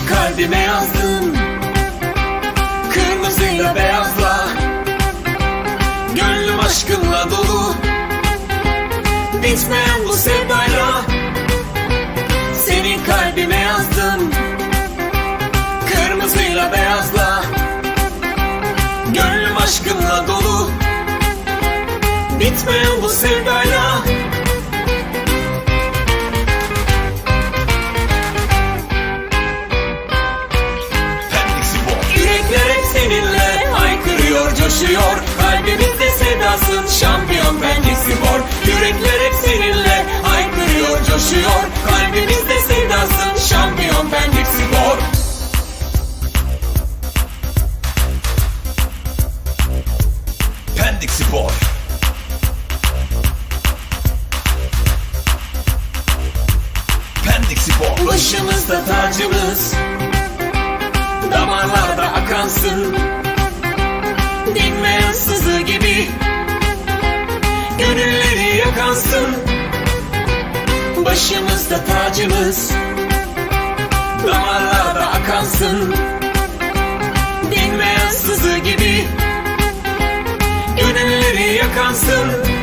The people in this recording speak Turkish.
kalbime yazdım. Kırmızıyla beyazla. Gönlüm aşkınla dolu. Bitmeyen bu sevdayla Senin kalbime yazdım. Kırmızıyla beyazla. Gönlüm aşkınla dolu. Bitmeyen bu sevdayla coşuyor Kalbimizde sedasın, şampiyon Pendik Spor Yürekler hep seninle haykırıyor, coşuyor. Kalbimizde sedasın, şampiyon Pendik Spor Pendik Spor. Pendik Spor. Başımızda tacımız. Damarlarda akansın dinmeyen sızı gibi. Gönülleri yakansın Başımızda tacımız Damarlarda akansın. Dinmeyen sızı gibi. Gönülleri yakansın